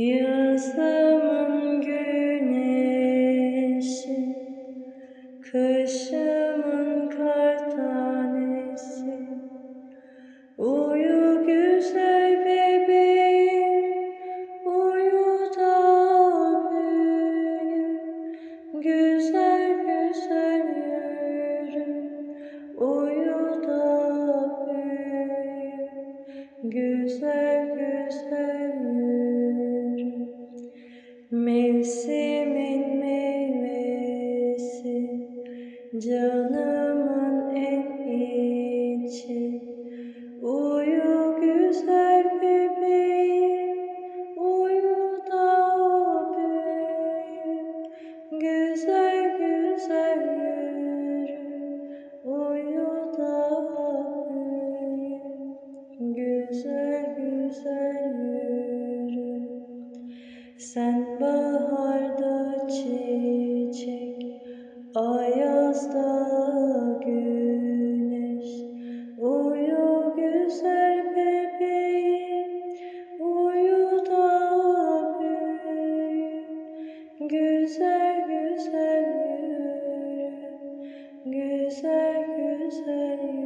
Yazımın güneşi, kışımın kar tanesi. Uyu güzel bebeğim, uyu da büyü. Güzel güzel yürü, uyu da büyü. Güzel güzel Mevsimin meyvesi, canımın ayazda güneş. Uyu güzel bebeğim, uyu da büyü. Güzel güzel yürü, güzel güzel yürü.